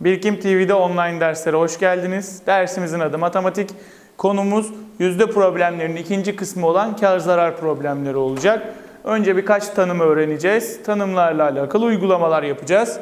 Birkim TV'de online derslere hoş geldiniz. Dersimizin adı matematik. Konumuz yüzde problemlerinin ikinci kısmı olan kar zarar problemleri olacak. Önce birkaç tanım öğreneceğiz. Tanımlarla alakalı uygulamalar yapacağız.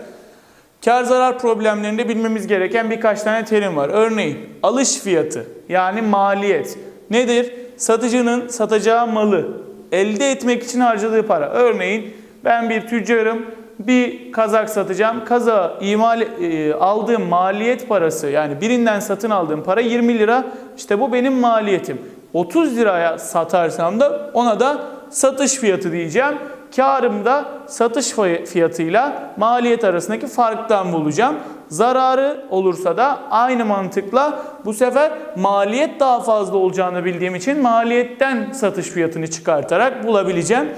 Kar zarar problemlerinde bilmemiz gereken birkaç tane terim var. Örneğin alış fiyatı yani maliyet nedir? Satıcının satacağı malı elde etmek için harcadığı para. Örneğin ben bir tüccarım bir kazak satacağım. Kazağı imal e, aldığım maliyet parası yani birinden satın aldığım para 20 lira. İşte bu benim maliyetim. 30 liraya satarsam da ona da satış fiyatı diyeceğim. Karım da satış fiyatıyla maliyet arasındaki farktan bulacağım. Zararı olursa da aynı mantıkla bu sefer maliyet daha fazla olacağını bildiğim için maliyetten satış fiyatını çıkartarak bulabileceğim.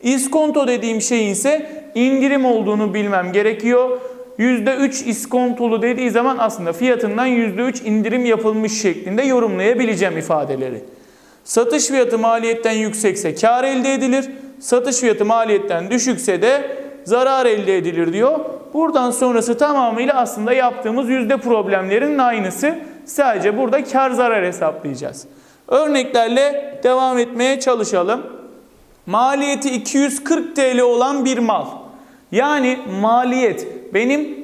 İskonto dediğim şeyin ise indirim olduğunu bilmem gerekiyor. %3 iskontolu dediği zaman aslında fiyatından %3 indirim yapılmış şeklinde yorumlayabileceğim ifadeleri. Satış fiyatı maliyetten yüksekse kar elde edilir. Satış fiyatı maliyetten düşükse de zarar elde edilir diyor. Buradan sonrası tamamıyla aslında yaptığımız yüzde problemlerinin aynısı. Sadece burada kar zarar hesaplayacağız. Örneklerle devam etmeye çalışalım. Maliyeti 240 TL olan bir mal. Yani maliyet benim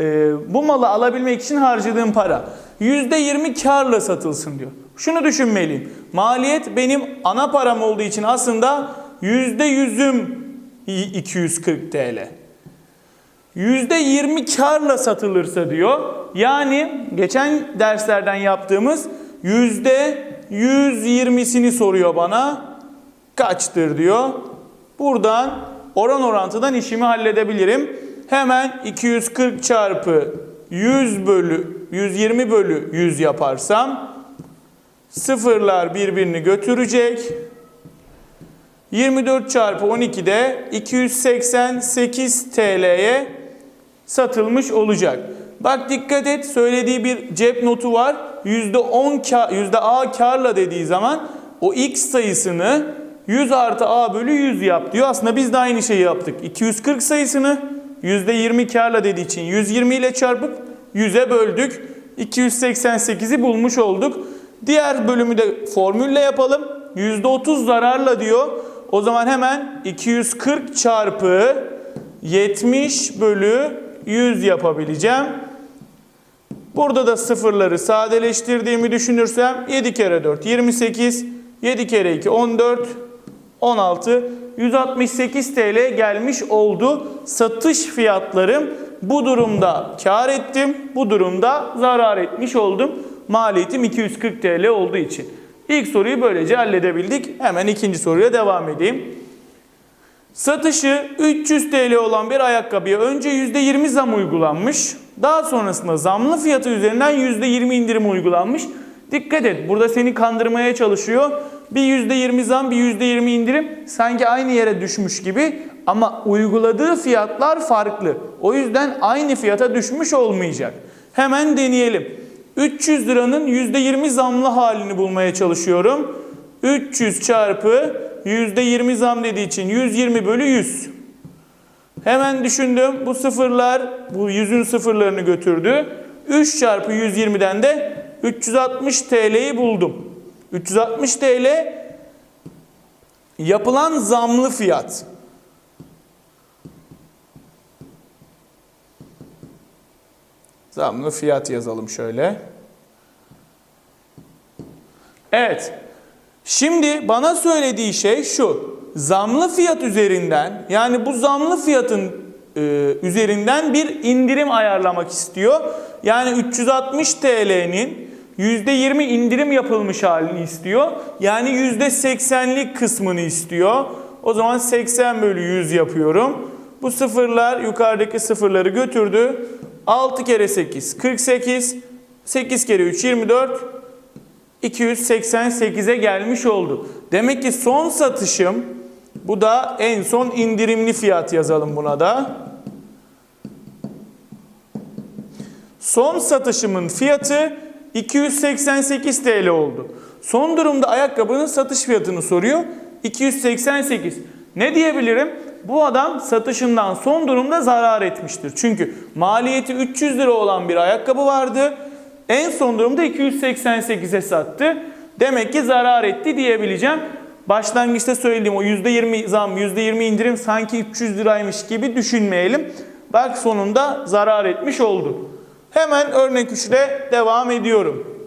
e, bu malı alabilmek için harcadığım para. %20 karla satılsın diyor. Şunu düşünmeliyim. Maliyet benim ana param olduğu için aslında %100'üm 240 TL. %20 karla satılırsa diyor. Yani geçen derslerden yaptığımız %120'sini soruyor bana. Kaçtır diyor. Buradan oran orantıdan işimi halledebilirim. Hemen 240 çarpı 100 bölü 120 bölü 100 yaparsam sıfırlar birbirini götürecek. 24 çarpı 12 de 288 TL'ye satılmış olacak. Bak dikkat et söylediği bir cep notu var. %10 kar, %A karla dediği zaman o x sayısını 100 artı A bölü 100 yap diyor. Aslında biz de aynı şeyi yaptık. 240 sayısını %20 karla dediği için 120 ile çarpıp 100'e böldük. 288'i bulmuş olduk. Diğer bölümü de formülle yapalım. %30 zararla diyor. O zaman hemen 240 çarpı 70 bölü 100 yapabileceğim. Burada da sıfırları sadeleştirdiğimi düşünürsem 7 kere 4 28, 7 kere 2 14, 16, 168 TL gelmiş oldu. Satış fiyatlarım bu durumda kar ettim, bu durumda zarar etmiş oldum. Maliyetim 240 TL olduğu için. İlk soruyu böylece halledebildik. Hemen ikinci soruya devam edeyim. Satışı 300 TL olan bir ayakkabıya önce %20 zam uygulanmış. Daha sonrasında zamlı fiyatı üzerinden %20 indirim uygulanmış. Dikkat et burada seni kandırmaya çalışıyor. Bir %20 zam bir %20 indirim sanki aynı yere düşmüş gibi ama uyguladığı fiyatlar farklı. O yüzden aynı fiyata düşmüş olmayacak. Hemen deneyelim. 300 liranın %20 zamlı halini bulmaya çalışıyorum. 300 çarpı %20 zam dediği için 120 bölü 100. Hemen düşündüm. Bu sıfırlar bu 100'ün sıfırlarını götürdü. 3 çarpı 120'den de 360 TL'yi buldum. 360 TL yapılan zamlı fiyat. Zamlı fiyat yazalım şöyle. Evet. Şimdi bana söylediği şey şu. Zamlı fiyat üzerinden yani bu zamlı fiyatın e, üzerinden bir indirim ayarlamak istiyor. Yani 360 TL'nin %20 indirim yapılmış halini istiyor. Yani %80'lik kısmını istiyor. O zaman 80 bölü 100 yapıyorum. Bu sıfırlar yukarıdaki sıfırları götürdü. 6 kere 8 48. 8 kere 3 24. 288'e gelmiş oldu. Demek ki son satışım bu da en son indirimli fiyat yazalım buna da. Son satışımın fiyatı 288 TL oldu. Son durumda ayakkabının satış fiyatını soruyor. 288. Ne diyebilirim? bu adam satışından son durumda zarar etmiştir. Çünkü maliyeti 300 lira olan bir ayakkabı vardı. En son durumda 288'e sattı. Demek ki zarar etti diyebileceğim. Başlangıçta söylediğim o %20 zam, %20 indirim sanki 300 liraymış gibi düşünmeyelim. Bak sonunda zarar etmiş oldu. Hemen örnek 3 ile devam ediyorum.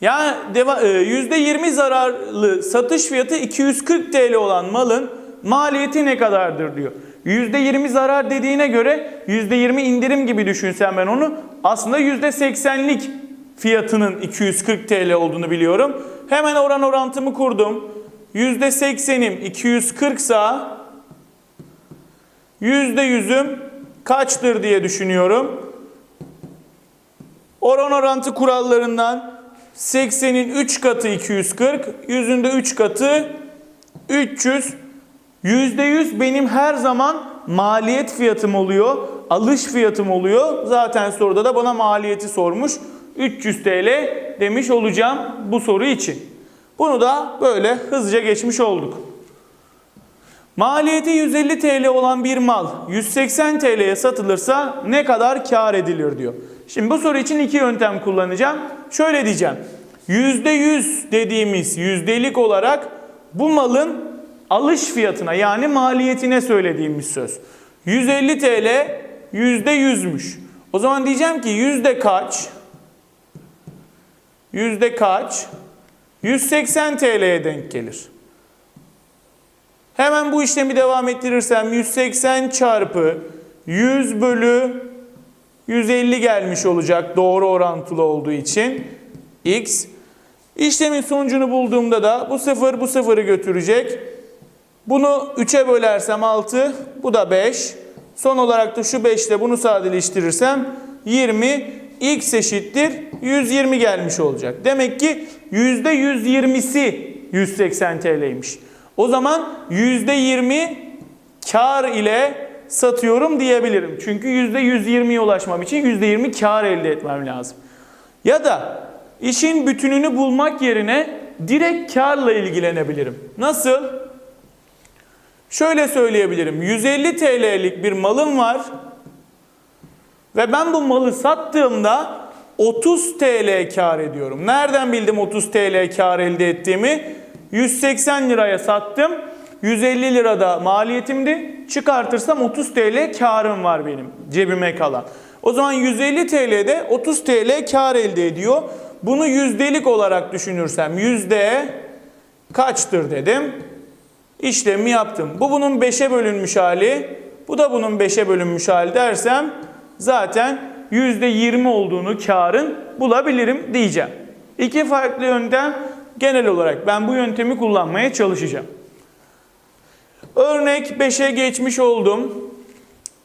Yani e, %20 zararlı satış fiyatı 240 TL olan malın maliyeti ne kadardır diyor. %20 zarar dediğine göre %20 indirim gibi düşünsem ben onu aslında %80'lik fiyatının 240 TL olduğunu biliyorum. Hemen oran orantımı kurdum. %80'im 240 sa %100'üm kaçtır diye düşünüyorum. Oran orantı kurallarından 80'in 3 katı 240, 100'ün de 3 katı 300. %100 benim her zaman maliyet fiyatım oluyor, alış fiyatım oluyor. Zaten soruda da bana maliyeti sormuş. 300 TL demiş olacağım bu soru için. Bunu da böyle hızlıca geçmiş olduk. Maliyeti 150 TL olan bir mal 180 TL'ye satılırsa ne kadar kar edilir diyor. Şimdi bu soru için iki yöntem kullanacağım. Şöyle diyeceğim. %100 dediğimiz yüzdelik olarak bu malın alış fiyatına yani maliyetine söylediğimiz söz. 150 TL %100'müş. O zaman diyeceğim ki yüzde kaç? Yüzde kaç? 180 TL'ye denk gelir. Hemen bu işlemi devam ettirirsem 180 çarpı 100 bölü 150 gelmiş olacak doğru orantılı olduğu için x. İşlemin sonucunu bulduğumda da bu sıfır bu sıfırı götürecek. Bunu 3'e bölersem 6, bu da 5. Son olarak da şu 5 ile bunu sadeleştirirsem 20 x eşittir 120 gelmiş olacak. Demek ki %120'si 180 TL'ymiş. O zaman %20 kar ile satıyorum diyebilirim. Çünkü %120'ye ulaşmam için %20 kar elde etmem lazım. Ya da işin bütününü bulmak yerine direkt karla ilgilenebilirim. Nasıl? Şöyle söyleyebilirim. 150 TL'lik bir malım var ve ben bu malı sattığımda 30 TL kar ediyorum. Nereden bildim 30 TL kar elde ettiğimi? 180 liraya sattım. 150 lirada maliyetimdi. Çıkartırsam 30 TL karım var benim cebime kalan. O zaman 150 TL'de 30 TL kar elde ediyor. Bunu yüzdelik olarak düşünürsem yüzde kaçtır dedim. İşlemi yaptım. Bu bunun 5'e bölünmüş hali. Bu da bunun 5'e bölünmüş hali dersem zaten %20 olduğunu karın bulabilirim diyeceğim. İki farklı yöntem genel olarak ben bu yöntemi kullanmaya çalışacağım. Örnek 5'e geçmiş oldum.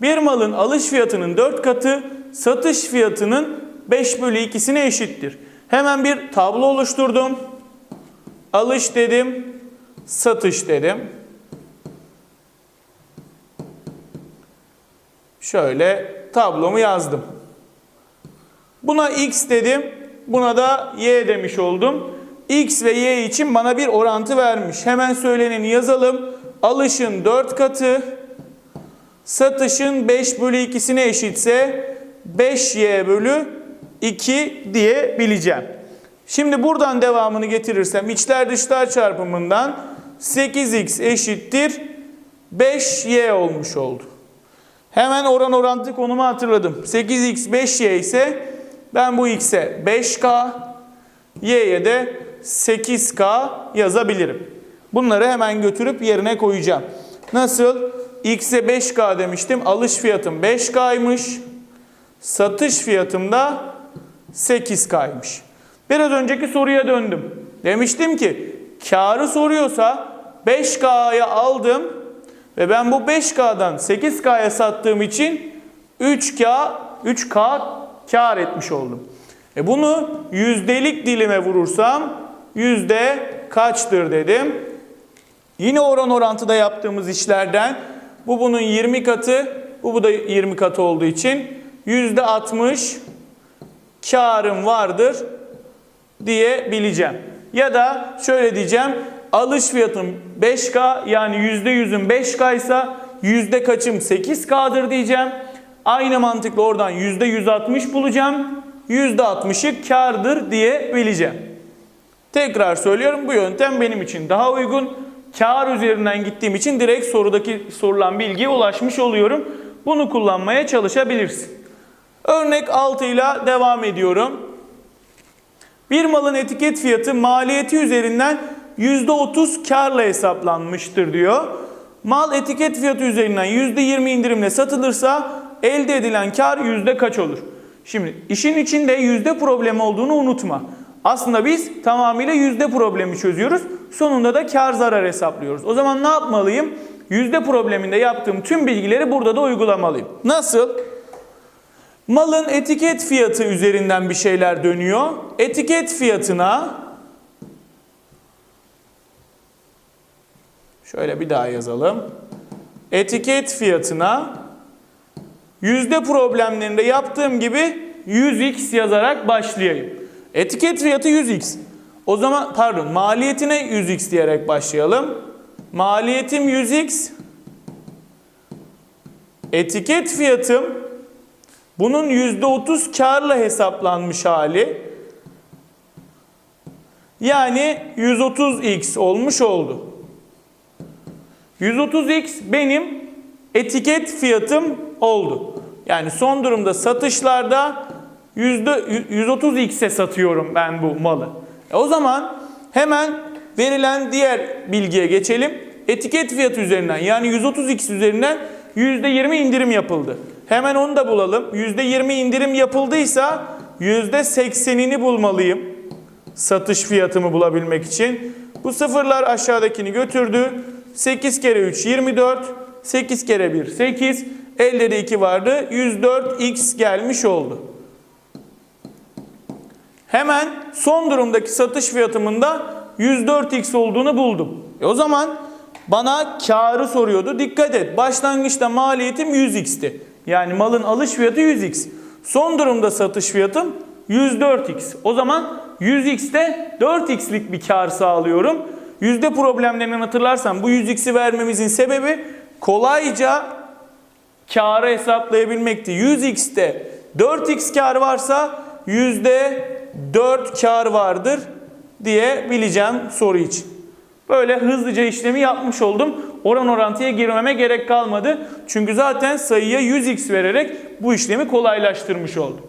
Bir malın alış fiyatının 4 katı satış fiyatının 5 bölü 2'sine eşittir. Hemen bir tablo oluşturdum. Alış dedim, satış dedim. Şöyle tablomu yazdım. Buna x dedim, buna da y demiş oldum. x ve y için bana bir orantı vermiş. Hemen söyleneni yazalım. Alışın 4 katı, satışın 5 bölü 2'sine eşitse 5y bölü 2 diyebileceğim. Şimdi buradan devamını getirirsem içler dışlar çarpımından 8x eşittir 5y olmuş oldu. Hemen oran orantı konumu hatırladım. 8x 5y ise ben bu x'e 5k, y'ye de 8k yazabilirim. Bunları hemen götürüp yerine koyacağım. Nasıl? X'e 5k demiştim. Alış fiyatım 5k'ymış. Satış fiyatım da 8k'ymış. Biraz önceki soruya döndüm. Demiştim ki karı soruyorsa 5k'ya aldım ve ben bu 5k'dan 8k'ya sattığım için 3k 3k kar etmiş oldum. E bunu yüzdelik dilime vurursam yüzde kaçtır dedim. Yine oran orantıda yaptığımız işlerden bu bunun 20 katı, bu bu da 20 katı olduğu için yüzde 60 karım vardır diyebileceğim. Ya da şöyle diyeceğim. alış fiyatım 5K yani %100'ün 5K ise yüzde kaçım 8K'dır diyeceğim. Aynı mantıkla oradan %160 bulacağım. %60'ı kardır diye bileceğim. Tekrar söylüyorum bu yöntem benim için daha uygun. Kar üzerinden gittiğim için direkt sorudaki sorulan bilgiye ulaşmış oluyorum. Bunu kullanmaya çalışabilirsin. Örnek 6 ile devam ediyorum. Bir malın etiket fiyatı maliyeti üzerinden %30 karla hesaplanmıştır diyor. Mal etiket fiyatı üzerinden %20 indirimle satılırsa elde edilen kar yüzde kaç olur? Şimdi işin içinde yüzde problemi olduğunu unutma. Aslında biz tamamıyla yüzde problemi çözüyoruz. Sonunda da kar zarar hesaplıyoruz. O zaman ne yapmalıyım? Yüzde probleminde yaptığım tüm bilgileri burada da uygulamalıyım. Nasıl? Malın etiket fiyatı üzerinden bir şeyler dönüyor. Etiket fiyatına şöyle bir daha yazalım. Etiket fiyatına yüzde problemlerinde yaptığım gibi 100x yazarak başlayayım. Etiket fiyatı 100x. O zaman pardon maliyetine 100x diyerek başlayalım. Maliyetim 100x. Etiket fiyatım bunun %30 karla hesaplanmış hali. Yani 130x olmuş oldu. 130x benim etiket fiyatım oldu. Yani son durumda satışlarda %130x'e satıyorum ben bu malı. E o zaman hemen verilen diğer bilgiye geçelim. Etiket fiyatı üzerinden yani 130x üzerinden %20 indirim yapıldı. Hemen onu da bulalım. %20 indirim yapıldıysa %80'ini bulmalıyım. Satış fiyatımı bulabilmek için. Bu sıfırlar aşağıdakini götürdü. 8 kere 3 24. 8 kere 1 8. Elde de 2 vardı. 104x gelmiş oldu. Hemen son durumdaki satış fiyatımın da 104x olduğunu buldum. E o zaman bana karı soruyordu. Dikkat et. Başlangıçta maliyetim 100x'ti. Yani malın alış fiyatı 100x. Son durumda satış fiyatım 104x. O zaman 100x'te 4x'lik bir kar sağlıyorum. Yüzde problemlerinden hatırlarsan bu 100x'i vermemizin sebebi kolayca karı hesaplayabilmekti. 100x'te 4x kar varsa yüzde 4 kar vardır diye bileceğim soru için. Böyle hızlıca işlemi yapmış oldum. Oran orantıya girmeme gerek kalmadı. Çünkü zaten sayıya 100x vererek bu işlemi kolaylaştırmış oldum.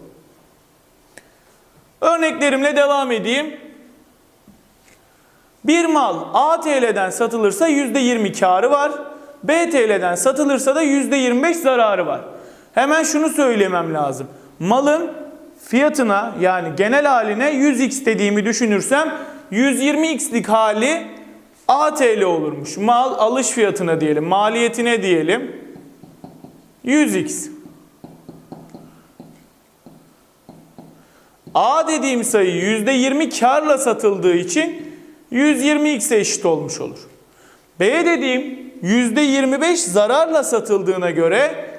Örneklerimle devam edeyim. Bir mal A TL'den satılırsa %20 karı var. B TL'den satılırsa da %25 zararı var. Hemen şunu söylemem lazım. Malın fiyatına yani genel haline 100x dediğimi düşünürsem 120x'lik hali ATL olurmuş. Mal alış fiyatına diyelim, maliyetine diyelim. 100x. A dediğim sayı %20 karla satıldığı için 120x'e eşit olmuş olur. B dediğim %25 zararla satıldığına göre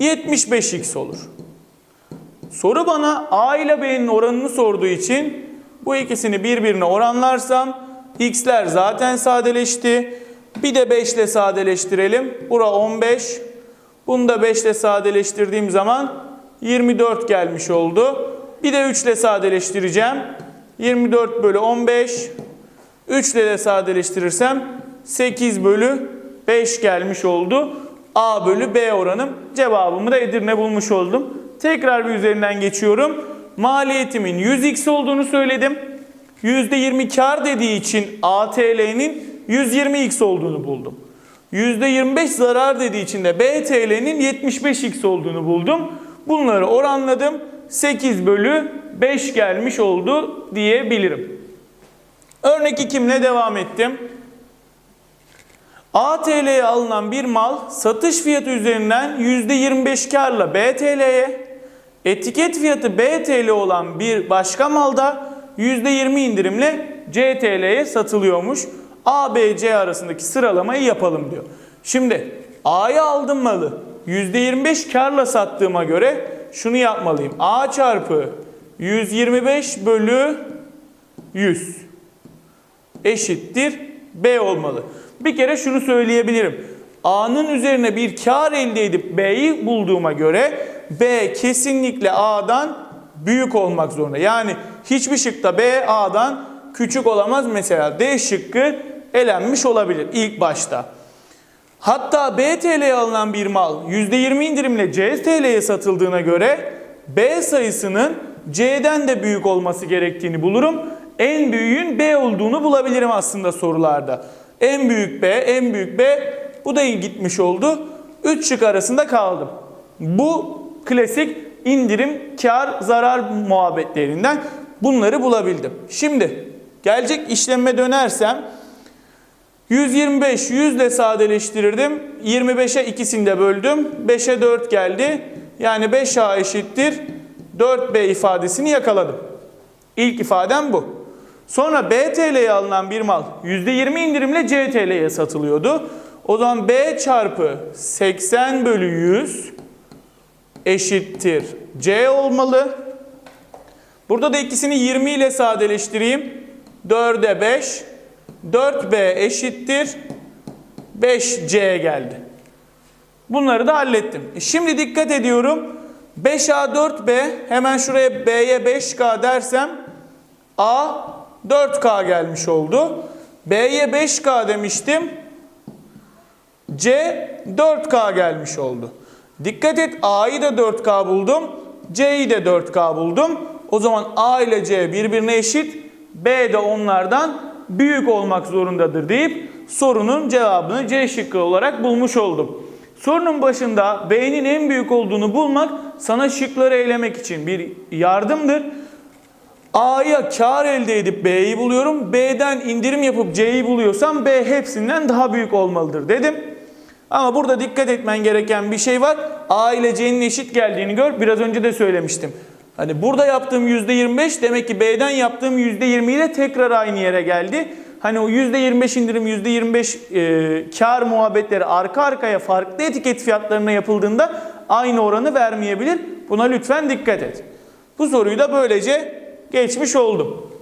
75x olur. Soru bana A ile B'nin oranını sorduğu için bu ikisini birbirine oranlarsam x'ler zaten sadeleşti. Bir de 5 ile sadeleştirelim. Bura 15. Bunu da 5 ile sadeleştirdiğim zaman 24 gelmiş oldu. Bir de 3 ile sadeleştireceğim. 24 bölü 15. 3 ile de sadeleştirirsem 8 bölü 5 gelmiş oldu. A bölü B oranım. Cevabımı da Edirne bulmuş oldum. Tekrar bir üzerinden geçiyorum. Maliyetimin 100x olduğunu söyledim. %20 kar dediği için ATL'nin 120x olduğunu buldum. %25 zarar dediği için de BTL'nin 75x olduğunu buldum. Bunları oranladım. 8 bölü 5 gelmiş oldu diyebilirim. Örnek 2'imle devam ettim. ATL'ye alınan bir mal satış fiyatı üzerinden %25 karla BTL'ye, etiket fiyatı BTL olan bir başka malda %20 indirimle CTL'ye satılıyormuş. A, B, C arasındaki sıralamayı yapalım diyor. Şimdi A'ya aldım malı %25 karla sattığıma göre şunu yapmalıyım. A çarpı 125 bölü 100 eşittir B olmalı. Bir kere şunu söyleyebilirim. A'nın üzerine bir kar elde edip B'yi bulduğuma göre B kesinlikle A'dan büyük olmak zorunda. Yani hiçbir şıkta B A'dan küçük olamaz. Mesela D şıkkı elenmiş olabilir ilk başta. Hatta B alınan bir mal %20 indirimle C TL'ye satıldığına göre B sayısının C'den de büyük olması gerektiğini bulurum. En büyüğün B olduğunu bulabilirim aslında sorularda. En büyük B, en büyük B bu da gitmiş oldu. 3 şık arasında kaldım. Bu klasik indirim, kar, zarar muhabbetlerinden bunları bulabildim. Şimdi gelecek işleme dönersem 125 100 ile sadeleştirirdim. 25'e ikisini de böldüm. 5'e 4 geldi. Yani 5A eşittir 4B ifadesini yakaladım. İlk ifadem bu. Sonra B TL'ye alınan bir mal %20 indirimle C TL'ye satılıyordu. O zaman B çarpı 80 bölü 100 eşittir C olmalı. Burada da ikisini 20 ile sadeleştireyim. 4'e 5. 4B eşittir 5C geldi. Bunları da hallettim. E Şimdi dikkat ediyorum. 5A 4B hemen şuraya B'ye 5K dersem A 4K gelmiş oldu. B'ye 5K demiştim. C 4K gelmiş oldu. Dikkat et A'yı da 4K buldum. C'yi de 4K buldum. O zaman A ile C birbirine eşit. B de onlardan büyük olmak zorundadır deyip sorunun cevabını C şıkkı olarak bulmuş oldum. Sorunun başında B'nin en büyük olduğunu bulmak sana şıkları elemek için bir yardımdır. A'ya kar elde edip B'yi buluyorum. B'den indirim yapıp C'yi buluyorsam B hepsinden daha büyük olmalıdır dedim. Ama burada dikkat etmen gereken bir şey var. A eşit geldiğini gör. Biraz önce de söylemiştim. Hani burada yaptığım %25 demek ki B'den yaptığım %20 ile tekrar aynı yere geldi. Hani o %25 indirim, %25 e, kar muhabbetleri arka arkaya farklı etiket fiyatlarına yapıldığında aynı oranı vermeyebilir. Buna lütfen dikkat et. Bu soruyu da böylece geçmiş oldum.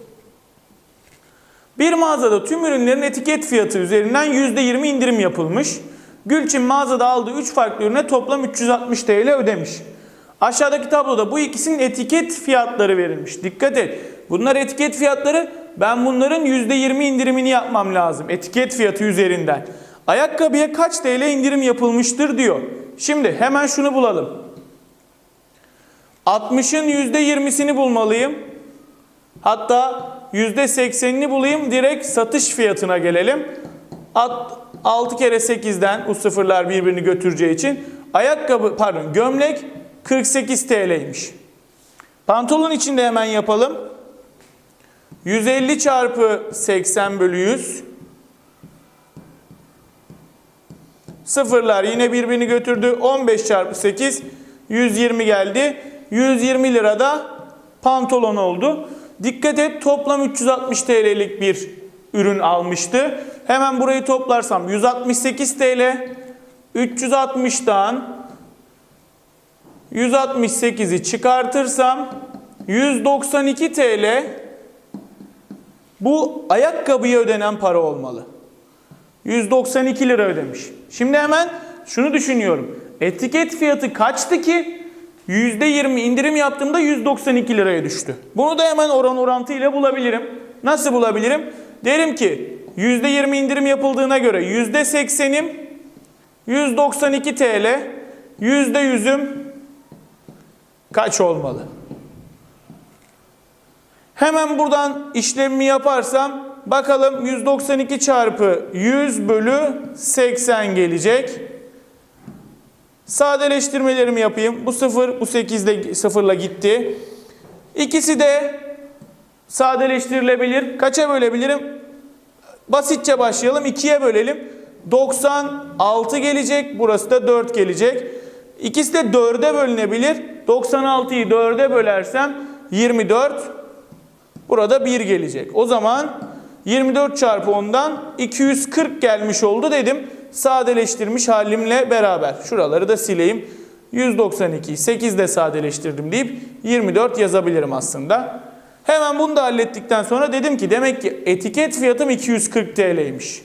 Bir mağazada tüm ürünlerin etiket fiyatı üzerinden %20 indirim yapılmış. Gülçin mağazada aldığı 3 farklı ürüne toplam 360 TL ödemiş. Aşağıdaki tabloda bu ikisinin etiket fiyatları verilmiş. Dikkat et. Bunlar etiket fiyatları. Ben bunların %20 indirimini yapmam lazım. Etiket fiyatı üzerinden. Ayakkabıya kaç TL indirim yapılmıştır diyor. Şimdi hemen şunu bulalım. 60'ın %20'sini bulmalıyım. Hatta %80'ini bulayım. Direkt satış fiyatına gelelim. 6 kere 8'den bu sıfırlar birbirini götüreceği için ayakkabı pardon gömlek 48 TL'ymiş. Pantolon için de hemen yapalım. 150 çarpı 80 bölü 100. Sıfırlar yine birbirini götürdü. 15 çarpı 8 120 geldi. 120 lirada pantolon oldu. Dikkat et toplam 360 TL'lik bir ürün almıştı. Hemen burayı toplarsam 168 TL. 360'dan 168'i çıkartırsam 192 TL bu ayakkabıya ödenen para olmalı. 192 lira ödemiş. Şimdi hemen şunu düşünüyorum. Etiket fiyatı kaçtı ki? %20 indirim yaptığımda 192 liraya düştü. Bunu da hemen oran orantı ile bulabilirim. Nasıl bulabilirim? Derim ki %20 indirim yapıldığına göre %80'im 192 TL, %100'üm kaç olmalı? Hemen buradan işlemimi yaparsam bakalım 192 çarpı 100 bölü 80 gelecek. Sadeleştirmelerimi yapayım. Bu 0, bu 8 ile 0 ile gitti. İkisi de sadeleştirilebilir. Kaça bölebilirim? Basitçe başlayalım. 2'ye bölelim. 96 gelecek. Burası da 4 gelecek. İkisi de 4'e bölünebilir. 96'yı 4'e bölersem 24. Burada 1 gelecek. O zaman 24 çarpı 10'dan 240 gelmiş oldu dedim. Sadeleştirmiş halimle beraber. Şuraları da sileyim. 192'yi 8 de sadeleştirdim deyip 24 yazabilirim aslında. Hemen bunu da hallettikten sonra dedim ki demek ki etiket fiyatım 240 TL'ymiş.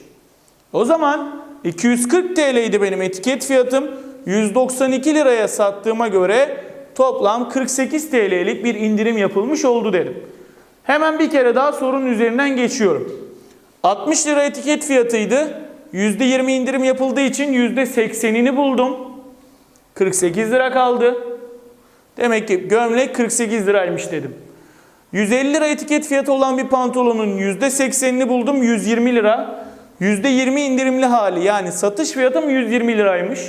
O zaman 240 TL'ydi benim etiket fiyatım. 192 liraya sattığıma göre toplam 48 TL'lik bir indirim yapılmış oldu dedim. Hemen bir kere daha sorunun üzerinden geçiyorum. 60 lira etiket fiyatıydı. %20 indirim yapıldığı için %80'ini buldum. 48 lira kaldı. Demek ki gömlek 48 liraymış dedim. 150 lira etiket fiyatı olan bir pantolonun %80'ini buldum 120 lira. %20 indirimli hali yani satış fiyatım 120 liraymış.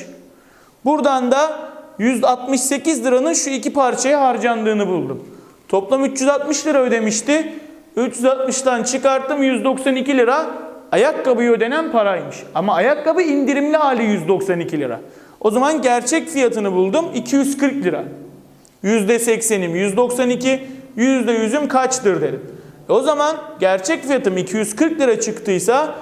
Buradan da 168 liranın şu iki parçaya harcandığını buldum. Toplam 360 lira ödemişti. 360'tan çıkarttım 192 lira. Ayakkabıya ödenen paraymış. Ama ayakkabı indirimli hali 192 lira. O zaman gerçek fiyatını buldum 240 lira. %80'im 192, %100'üm kaçtır dedim. E o zaman gerçek fiyatım 240 lira çıktıysa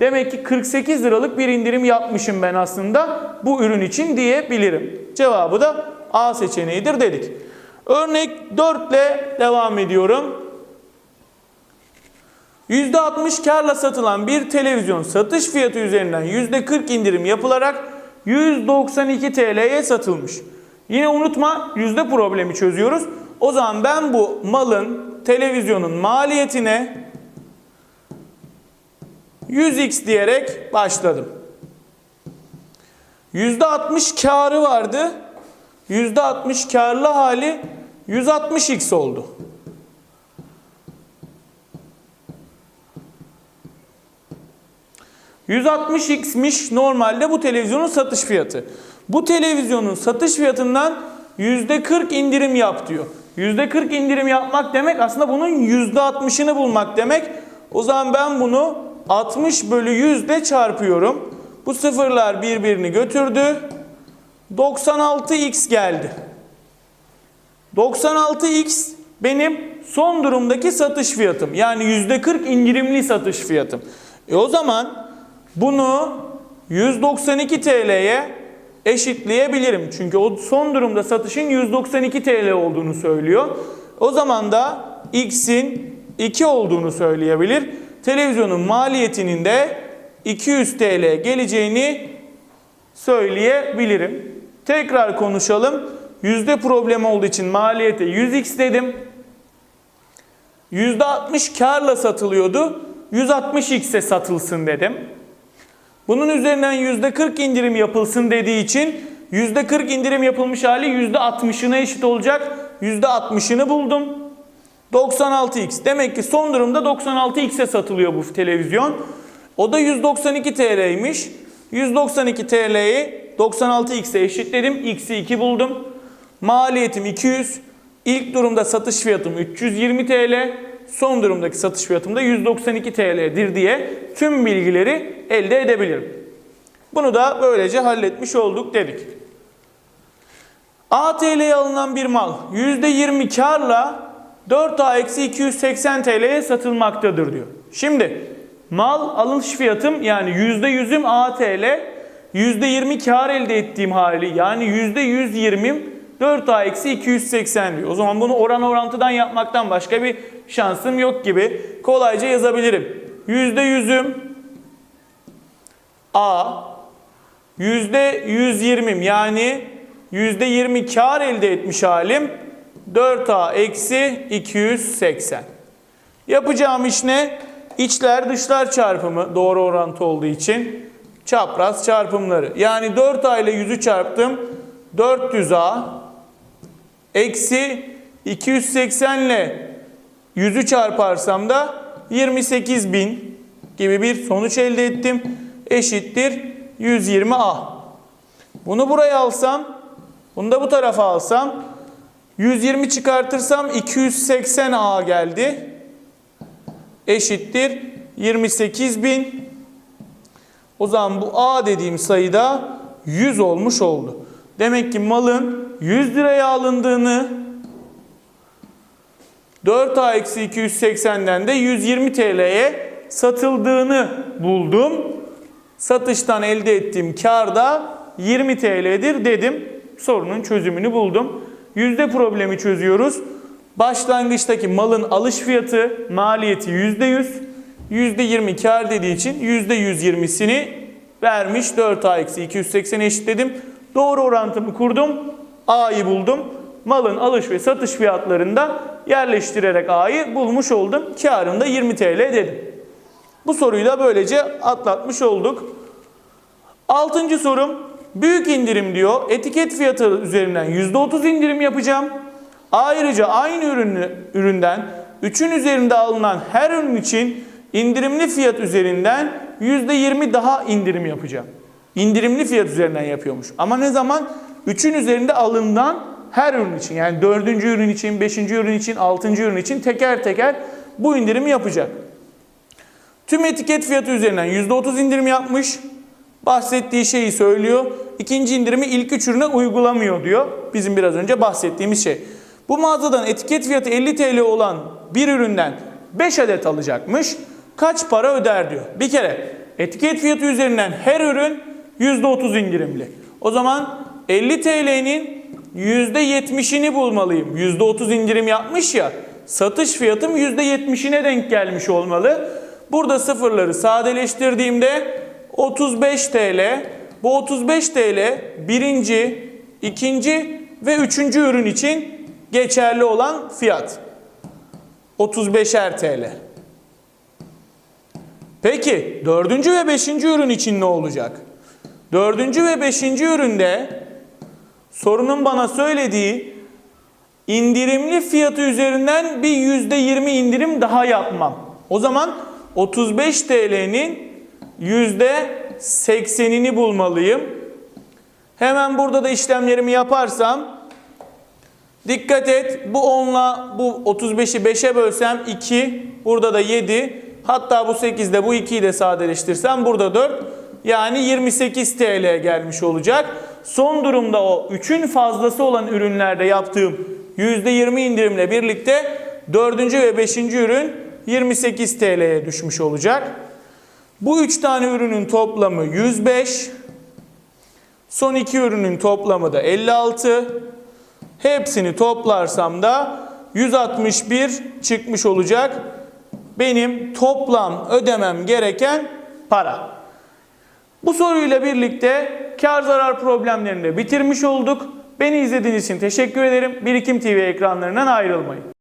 demek ki 48 liralık bir indirim yapmışım ben aslında bu ürün için diyebilirim. Cevabı da A seçeneğidir dedik. Örnek 4 ile devam ediyorum. %60 karla satılan bir televizyon satış fiyatı üzerinden %40 indirim yapılarak 192 TL'ye satılmış. Yine unutma yüzde problemi çözüyoruz. O zaman ben bu malın, televizyonun maliyetine 100x diyerek başladım. %60 karı vardı. %60 karlı hali 160x oldu. %160x'miş normalde bu televizyonun satış fiyatı. Bu televizyonun satış fiyatından %40 indirim yap diyor. %40 indirim yapmak demek aslında bunun %60'ını bulmak demek. O zaman ben bunu 60 bölü 100 ile çarpıyorum. Bu sıfırlar birbirini götürdü. 96x geldi. 96x benim son durumdaki satış fiyatım. Yani %40 indirimli satış fiyatım. E o zaman bunu 192 TL'ye eşitleyebilirim. Çünkü o son durumda satışın 192 TL olduğunu söylüyor. O zaman da X'in 2 olduğunu söyleyebilir. Televizyonun maliyetinin de 200 TL geleceğini söyleyebilirim. Tekrar konuşalım. Yüzde problem olduğu için maliyete 100x dedim. %60 karla satılıyordu. 160x'e satılsın dedim. Bunun üzerinden %40 indirim yapılsın dediği için %40 indirim yapılmış hali %60'ına eşit olacak. %60'ını buldum. 96x. Demek ki son durumda 96x'e satılıyor bu televizyon. O da 192 TL'ymiş. 192 TL'yi 96x'e eşitledim. X'i 2 buldum. Maliyetim 200. İlk durumda satış fiyatım 320 TL. Son durumdaki satış fiyatım da 192 TL'dir diye tüm bilgileri elde edebilirim. Bunu da böylece halletmiş olduk dedik. ATL'ye alınan bir mal %20 karla 4A-280 TL'ye satılmaktadır diyor. Şimdi mal alış fiyatım yani %100'üm ATL, %20 kar elde ettiğim hali yani %120'im 4A-280 diyor. O zaman bunu oran orantıdan yapmaktan başka bir şansım yok gibi kolayca yazabilirim. %100'üm A, %120'im yani %20 kar elde etmiş halim 4A eksi 280. Yapacağım iş ne? İçler dışlar çarpımı doğru orantı olduğu için çapraz çarpımları. Yani 4A ile 100'ü çarptım. 400A eksi 280 ile 100'ü çarparsam da 28.000 gibi bir sonuç elde ettim. Eşittir 120A. Bunu buraya alsam, bunu da bu tarafa alsam 120 çıkartırsam 280A geldi. Eşittir 28.000. O zaman bu A dediğim sayıda 100 olmuş oldu. Demek ki malın 100 liraya alındığını 4A-280'den de 120 TL'ye satıldığını buldum. Satıştan elde ettiğim kar da 20 TL'dir dedim. Sorunun çözümünü buldum. Yüzde problemi çözüyoruz. Başlangıçtaki malın alış fiyatı maliyeti %100. %20 kar dediği için %120'sini vermiş. 4A eksi 280 eşitledim. Doğru orantımı kurdum. A'yı buldum. Malın alış ve satış fiyatlarında yerleştirerek A'yı bulmuş oldum. Karım da 20 TL dedim. Bu soruyu da böylece atlatmış olduk. Altıncı sorum. Büyük indirim diyor. Etiket fiyatı üzerinden %30 indirim yapacağım. Ayrıca aynı ürünü, üründen 3'ün üzerinde alınan her ürün için indirimli fiyat üzerinden %20 daha indirim yapacağım. İndirimli fiyat üzerinden yapıyormuş. Ama ne zaman? 3'ün üzerinde alınan her ürün için yani 4. ürün için, 5. ürün için, 6. ürün için teker teker bu indirimi yapacak. Tüm etiket fiyatı üzerinden %30 indirim yapmış. Bahsettiği şeyi söylüyor. İkinci indirimi ilk üç ürüne uygulamıyor diyor. Bizim biraz önce bahsettiğimiz şey. Bu mağazadan etiket fiyatı 50 TL olan bir üründen 5 adet alacakmış. Kaç para öder diyor. Bir kere etiket fiyatı üzerinden her ürün %30 indirimli. O zaman 50 TL'nin %70'ini bulmalıyım. %30 indirim yapmış ya. Satış fiyatım %70'ine denk gelmiş olmalı. Burada sıfırları sadeleştirdiğimde 35 TL. Bu 35 TL birinci, ikinci ve üçüncü ürün için geçerli olan fiyat. 35'er TL. Peki dördüncü ve beşinci ürün için ne olacak? Dördüncü ve beşinci üründe sorunun bana söylediği indirimli fiyatı üzerinden bir yüzde yirmi indirim daha yapmam. O zaman 35 TL'nin yüzde seksenini bulmalıyım. Hemen burada da işlemlerimi yaparsam dikkat et bu 10'la bu 35'i 5'e bölsem 2 burada da 7 hatta bu 8 ile bu 2'yi de sadeleştirsem burada 4 yani 28 TL gelmiş olacak. Son durumda o 3'ün fazlası olan ürünlerde yaptığım %20 indirimle birlikte 4. ve 5. ürün 28 TL'ye düşmüş olacak. Bu 3 tane ürünün toplamı 105. Son 2 ürünün toplamı da 56. Hepsini toplarsam da 161 çıkmış olacak. Benim toplam ödemem gereken para. Bu soruyla birlikte kar zarar problemlerini de bitirmiş olduk. Beni izlediğiniz için teşekkür ederim. Birikim TV ekranlarından ayrılmayın.